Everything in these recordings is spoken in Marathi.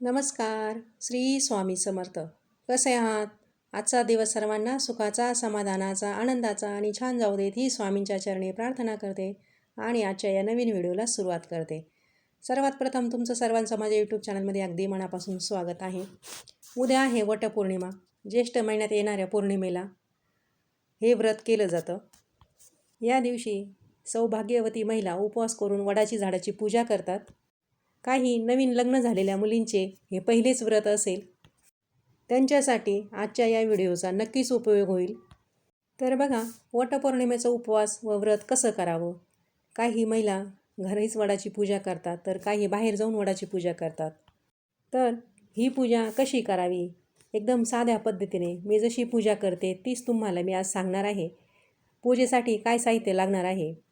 नमस्कार. श्री स्वामी समर्थ. कसे आहात? आजचा दिवस सर्वांना सुखाचा समाधानाचा आनंदाचा आणि छान जाऊ देत ही स्वामींच्या चरणी प्रार्थना करते आणि आजच्या या नवीन व्हिडिओला सुरुवात करते. सर्वात प्रथम तुमचं सर्वांचं माझ्या यूट्यूब चॅनलमध्ये अगदी मनापासून स्वागत आहे. उद्या आहे वटपौर्णिमा. ज्येष्ठ महिन्यात येणाऱ्या पौर्णिमेला हे व्रत केलं जातं. या दिवशी सौभाग्यवती महिला उपवास करून वडाची झाडाची पूजा करतात. काही नवीन लग्न झालेल्या मुलींचे हे पहिलेच व्रत असेल. त्यांच्यासाठी आजच्या या व्हिडिओचा नक्कीच उपयोग होईल. तर बघा वटपौर्णिमेचा उपवास व व्रत कसं करावं? काही महिला घरीच वडाची पूजा करतात तर काही बाहेर जाऊन वडाची पूजा करतात. तर ही पूजा कशी करावी? एकदम साध्या पद्धतीने मी जशी पूजा करते तीच तुम्हाला मी आज सांगणार आहे. पूजेसाठी काय साहित्य लागणार आहे?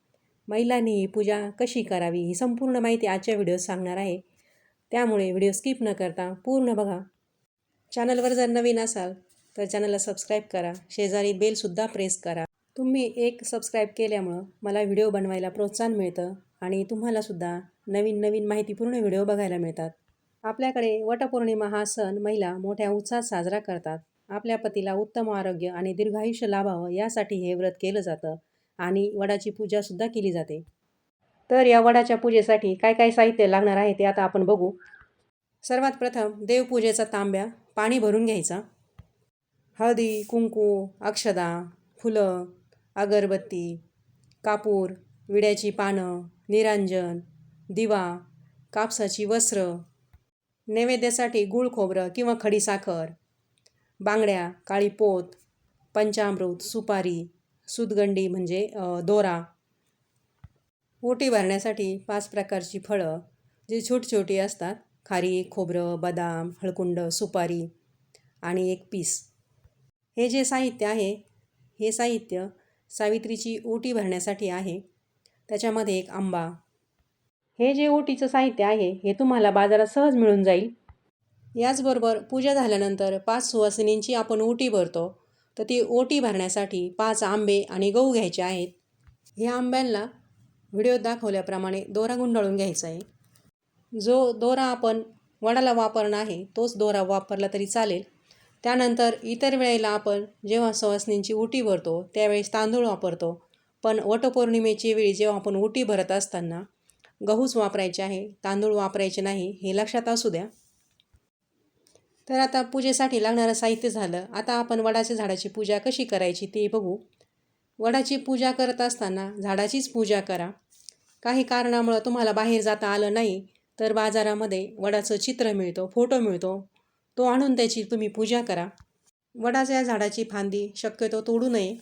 महिलांनी ही पूजा कशी करावी ही संपूर्ण माहिती आजच्या व्हिडिओत सांगणार आहे. त्यामुळे व्हिडिओ स्किप न करता पूर्ण बघा. चॅनलवर जर नवीन असाल तर चॅनलला सबस्क्राईब करा. शेजारी बेलसुद्धा प्रेस करा. तुम्ही एक सबस्क्राईब केल्यामुळं मला व्हिडिओ बनवायला प्रोत्साहन मिळतं आणि तुम्हालासुद्धा नवीन नवीन माहितीपूर्ण व्हिडिओ बघायला मिळतात. आपल्याकडे वटपौर्णिमा हा सण महिला मोठ्या उत्साहात साजरा करतात. आपल्या पतीला उत्तम आरोग्य आणि दीर्घायुष्य लाभावं यासाठी हे व्रत केलं जातं. आणि वडाची पूजासुद्धा केली जाते. तर या वडाच्या पूजेसाठी काय काय साहित्य लागणार आहे ते आता आपण बघू. सर्वात प्रथम देवपूजेचा तांब्या पाणी भरून घ्यायचा. हळदी कुंकू अक्षदा फुलं अगरबत्ती कापूर विड्याची पानं निरांजन दिवा कापसाची वस्त्र नैवेद्यासाठी गुळ खोबरं किंवा खडीसाखर बांगड्या काळी पोत पंचामृत सुपारी सुतगंडी म्हणजे दोरा. ओटी भरण्यासाठी पाच प्रकारची फळं जी छोटी छोटी असतात. खारी खोबरं बदाम हळकुंड सुपारी आणि एक पीस. हे जे साहित्य आहे हे साहित्य सावित्रीची ओटी भरण्यासाठी आहे. त्याच्यामध्ये एक आंबा. हे जे ओटीचं साहित्य आहे हे तुम्हाला बाजारात सहज मिळून जाईल. याचबरोबर पूजा झाल्यानंतर पाच सुवासिनींची आपण ओटी भरतो. तर ती ओटी भरण्यासाठी पाच आंबे आणि गहू घ्यायचे आहेत. ह्या आंब्यांना व्हिडिओ दाखवल्याप्रमाणे दोरा गुंडाळून घ्यायचा आहे. जो दोरा आपण वडाला वापरणं आहे तोच दोरा वापरला तरी चालेल. त्यानंतर इतर वेळेला आपण जेव्हा सवासनींची उटी भरतो त्यावेळेस तांदूळ वापरतो. पण वटपौर्णिमेची वेळी जेव्हा आपण उटी भरत असताना गहूच वापरायचे आहे तांदूळ वापरायचे नाही हे लक्षात असू द्या. तर आता पूजेसाठी लागणारं साहित्य झालं. आता आपण वडाच्या झाडाची पूजा कशी करायची ते बघू. वडाची पूजा करत असताना झाडाचीच पूजा करा. काही कारणामुळं तुम्हाला बाहेर जाता आलं नाही तर बाजारामध्ये वडाचं चित्र मिळतो फोटो मिळतो. तो आणून त्याची तुम्ही पूजा करा. वडाच्या झाडाची फांदी शक्यतो तोडू नये.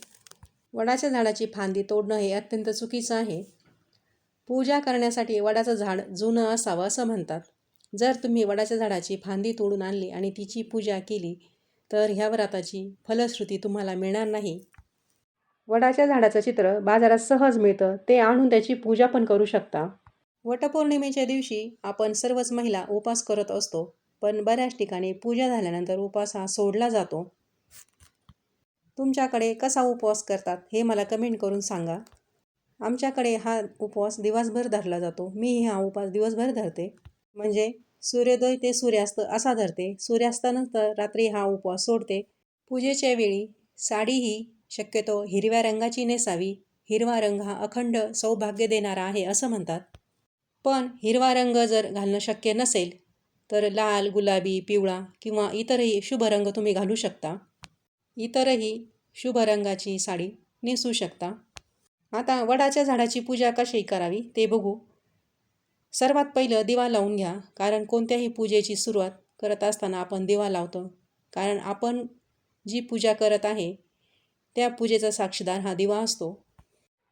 वडाच्या झाडाची फांदी तोडणं हे अत्यंत चुकीचं आहे. पूजा करण्यासाठी वडाचं झाड जुनं असावं असं म्हणतात. जर तुम्ही वडाच्या झाडाची फांदी तोडून आणली आणि तिची पूजा केली तर ह्या व्रताची फलश्रुती तुम्हाला मिळणार नाही. वडाच्या झाडाचं चित्र बाजारात सहज मिळतं ते आणून त्याची पूजा पण करू शकता. वटपौर्णिमेच्या दिवशी आपण सर्वच महिला उपास करत असतो पण बऱ्याच ठिकाणी पूजा झाल्यानंतर उपास हा सोडला जातो. तुमच्याकडे कसा उपवास करतात हे मला कमेंट करून सांगा. आमच्याकडे हा उपवास दिवसभर धरला जातो. मी हा उपवास दिवसभर धरते. म्हणजे सूर्योदय ते सूर्यास्त असा धरते. सूर्यास्तानंतर रात्री हा उपवास सोडते. पूजेच्या वेळी साडी ही शक्यतो हिरव्या रंगाची नेसावी. हिरवा रंग हा अखंड सौभाग्य देणारा आहे असं म्हणतात. पण हिरवा रंग जर घालणं शक्य नसेल तर लाल गुलाबी पिवळा किंवा इतरही शुभ रंग तुम्ही घालू शकता. इतरही शुभ रंगाची साडी नेसू शकता. आता वडाच्या झाडाची पूजा कशी करावी ते बघू. सर्वात पहिलं दिवा लावून घ्या कारण कोणत्याही पूजेची सुरुवात करत असताना आपण दिवा लावतो. कारण आपण जी पूजा करत आहे त्या पूजेचा साक्षीदार हा दिवा असतो.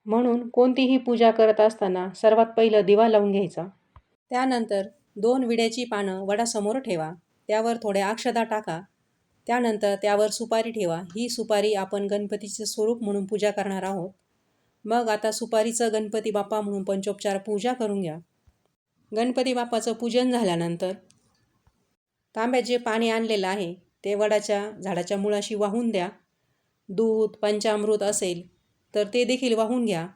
म्हणून कोणतीही पूजा करत असताना सर्वात पहिलं दिवा लावून घ्यायचा. त्यानंतर दोन विड्याची पानं वडासमोर ठेवा. त्यावर थोड्या अक्षदा टाका. त्यानंतर त्यावर सुपारी ठेवा. ही सुपारी आपण गणपतीचे स्वरूप म्हणून पूजा करणार आहोत. मग आता सुपारीचं गणपती बाप्पा म्हणून पंचोपचार पूजा करून घ्या. गणपती बाप्पाचं पूजन झाल्यानंतर तांब्यात जे पाणी आणलेलं आहे. ते वडाच्या झाडाच्या मुळाशी वाहून द्या. दूध पंचामृत असेल तर ते देखील वाहून घ्या.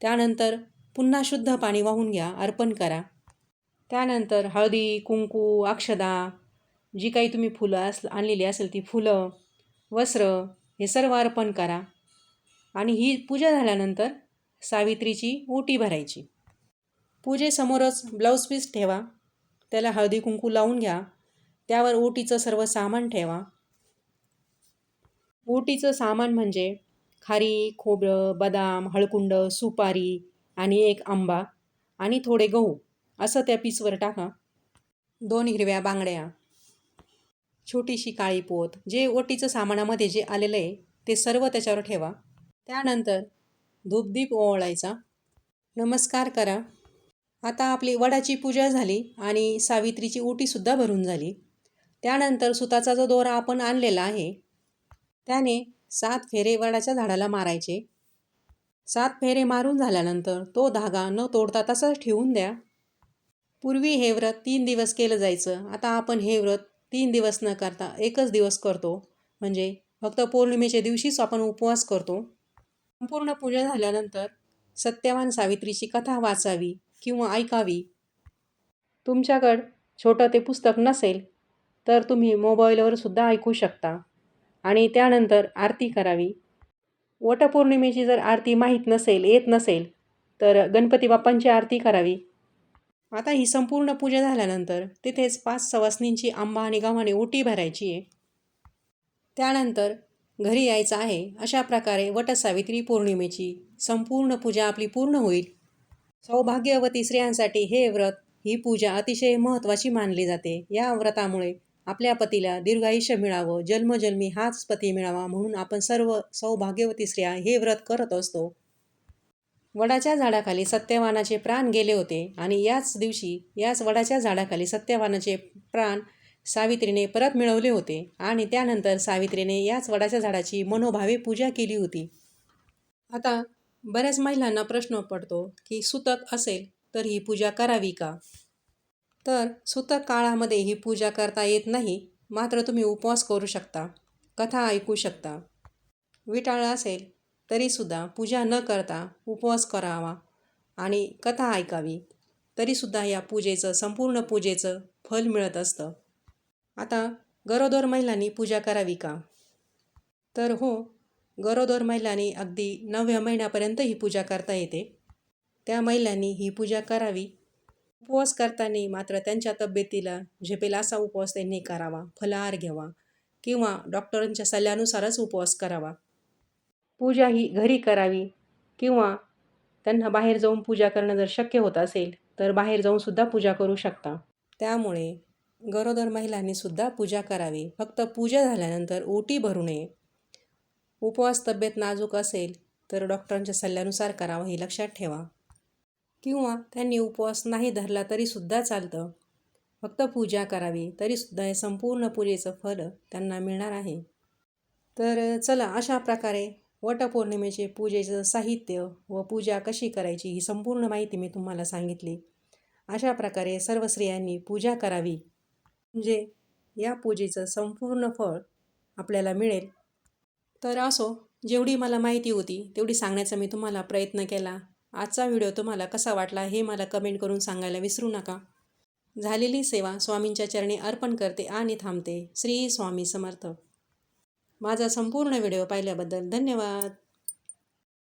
त्यानंतर पुन्हा शुद्ध पाणी वाहून घ्या अर्पण करा. त्यानंतर हळदी कुंकू अक्षदा जी काही तुम्ही फुलं अस आणलेली असेल ती फुलं वस्त्र हे सर्व अर्पण करा. आणि ही पूजा झाल्यानंतर सावित्रीची ओटी भरायची. पूजेसमोरच ब्लाऊज पीस ठेवा. त्याला हळदी कुंकू लावून घ्या. त्यावर ओटीचं सर्व सामान ठेवा. ओटीचं सामान म्हणजे खारी खोबरं बदाम हळकुंड सुपारी आणि एक आंबा आणि थोडे गहू. असं त्या पीसवर टाका. दोन हिरव्या बांगड्या. छोटीशी काळी पोत. जे ओटीचं सामानामध्ये जे आलेलं आहे ते सर्व त्याच्यावर ठेवा. त्यानंतर धूपदीप ओवाळायचा. नमस्कार करा. आता आपली वडाची पूजा झाली आणि सावित्रीची ओटीसुद्धा भरून झाली. त्यानंतर सुताचा जो दोरा आपण आणलेला आहे त्याने सात फेरे वडाच्या झाडाला मारायचे. सात फेरे मारून झाल्यानंतर तो धागा न तोडता तसाच ठेवून द्या. पूर्वी हे व्रत तीन दिवस केलं जायचं. आता आपण हे व्रत तीन दिवस न करता एकच दिवस करतो. म्हणजे फक्त पौर्णिमेच्या दिवशीच आपण उपवास करतो. संपूर्ण पूजा झाल्यानंतर सत्यवान सावित्रीची कथा वाचावी. किंवा ऐकावी. तुमच्याकडं छोटं ते पुस्तक नसेल तर तुम्ही मोबाईलवर सुद्धा ऐकू शकता. आणि त्यानंतर आरती करावी. वटपौर्णिमेची जर आरती माहीत नसेल येत नसेल तर गणपती बाप्पांची आरती करावी. आता ही संपूर्ण पूजा झाल्यानंतर तिथेच पाच सवासनींची आंबा आणि गव्हाने ओटी भरायची आहे. त्यानंतर घरी यायचं आहे. अशा प्रकारे वटसावित्री पौर्णिमेची संपूर्ण पूजा आपली पूर्ण होईल. सौभाग्यवती स्त्रियांसाठी हे व्रत ही पूजा अतिशय महत्त्वाची मानली जाते. या व्रतामुळे आपल्या पतीला दीर्घायुष्य मिळावं जन्मजन्मी हाच पती मिळावा म्हणून आपण सर्व सौभाग्यवती स्त्रिया हे व्रत करत असतो. वडाच्या झाडाखाली सत्यवानाचे प्राण गेले होते आणि याच दिवशी याच वडाच्या झाडाखाली सत्यवानाचे प्राण सावित्रीने परत मिळवले होते आणि त्यानंतर सावित्रीने याच वडाच्या झाडाची मनोभावे पूजा केली होती. आता बऱ्याच महिलांना प्रश्न पडतो की सुतक असेल तर ही पूजा करावी का? तर सुतक काळामध्ये ही पूजा करता येत नाही मात्र तुम्ही उपवास करू शकता. कथा ऐकू शकता. विटाळ असेल तरीसुद्धा पूजा न करता उपवास करावा आणि कथा ऐकावी. तरीसुद्धा या पूजेचं संपूर्ण पूजेचं फल मिळत असतं. आता गरोदर महिलांनी पूजा करावी का? तर हो गरोदर महिलांनी अगदी नवव्या महिन्यापर्यंत ही पूजा करता येते. त्या महिलांनी ही पूजा करावी. उपवास करताना मात्र त्यांच्या तब्येतीला झेपेल असा उपवास त्यांनी करावा फलाहार घ्यावा किंवा डॉक्टरांच्या सल्ल्यानुसारच उपवास करावा. पूजा ही घरी करावी किंवा त्यांना बाहेर जाऊन पूजा करणं जर शक्य होत असेल तर बाहेर जाऊनसुद्धा पूजा करू शकता. त्यामुळे गरोदर महिलांनीसुद्धा पूजा करावी. फक्त पूजा झाल्यानंतर ओटी भरू नये. उपवास तब्येत नाजूक असेल तर डॉक्टरांच्या सल्ल्यानुसार करावं हे लक्षात ठेवा. किंवा त्यांनी उपवास नाही धरला तरीसुद्धा चालतं. फक्त पूजा करावी तरीसुद्धा हे संपूर्ण पूजेचं फल त्यांना मिळणार आहे. तर चला अशा प्रकारे वटपौर्णिमेचे पूजेचं साहित्य व पूजा कशी करायची ही संपूर्ण माहिती मी तुम्हाला सांगितली. अशा प्रकारे सर्व स्त्रियांनी पूजा करावी. म्हणजे या पूजेचं संपूर्ण फळ आपल्याला मिळेल. तर असो जेवढी मला माहिती होती तेवढी सांगण्याचा मी तुम्हाला प्रयत्न केला. आजचा व्हिडिओ तुम्हाला कसा वाटला हे मला कमेंट करून सांगायला विसरू नका. झालेली सेवा स्वामींच्या चरणी अर्पण करते आणि थांबते. श्री स्वामी समर्थ. माझा संपूर्ण व्हिडिओ पाहिल्याबद्दल धन्यवाद.